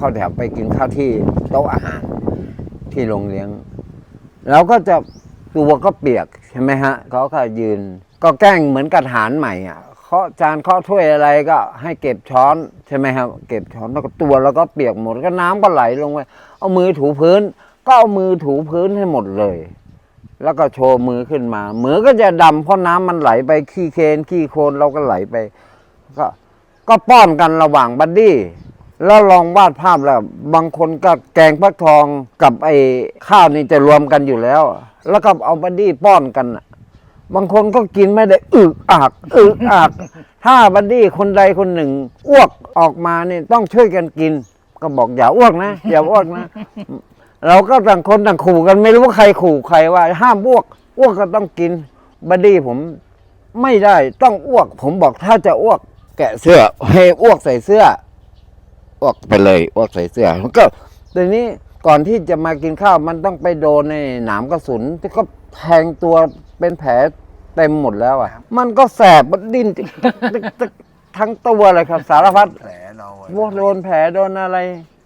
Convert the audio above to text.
เข้าแถวไปกินข้าวที่โต๊ะอาหารที่โรงเลี้ยงเราก็จะตัวก็เปียกใช่ไหมฮะเขาก็ยืน ก็แกล้งเหมือนกระฐานใหม่อะเคาะจานเคาะถ้วยอะไรก็ให้เก็บช้อนใช่ไหมครับ เก็บช้อนแล้วก็ตัวเราก็เปียกหมดก็น้ำก็ไหลลงไปเอามือถูพื้น ก็เอามือถูพื้นให้หมดเลย แล้วก็โชว์มือขึ้นมามือก็จะดำเพราะน้ำมันไหลไปขี้เคนขี้โคลนเราก็ไหลไป ก็ก็ป้อนกันระหว่างบัดดี้ แล้วลองวาดภาพแล้ว บางคนก็แกงฟักทองกับไอ้ข้าวนี่จะรวมกันอยู่แล้ว แล้วก็เอาบัดดี้ป้อนกันน่ะบางคนก็กินไม่ได้อึกอักอึกอัก ถ้าบัดดี้คนใดคนหนึ่ง อ้วกออกมาเนี่ยต้องช่วยกันกิน ก็บอกอย่าอ้วกนะ อย่าอ้วกนะ เราก็ต่างคนต่างขู่กันไม่รู้ว่าใครขู่ใครว่า ห้ามอ้วก อ้วกก็ต้องกินบัดดี้ผมไม่ได้ต้องอ้วก ผมบอกถ้าจะอ้วก แกะเสื้อให้อ้วกใส่เสื้อ อ้วกไปเลยอ้วกใส่เสื้อแล้วก็ทีนี้ก่อนที่จะมากินข้าวมันต้องไปโดนในหนามกระสุน ที่ก็แทงตัวเป็นแผลเต็มหมดแล้วอะ มันก็แสบมันดิ้นตึกตึกตึกทั้งตัวเลยครับ สารพัดแผลเราอะพวกโดนแผลโดนอะไร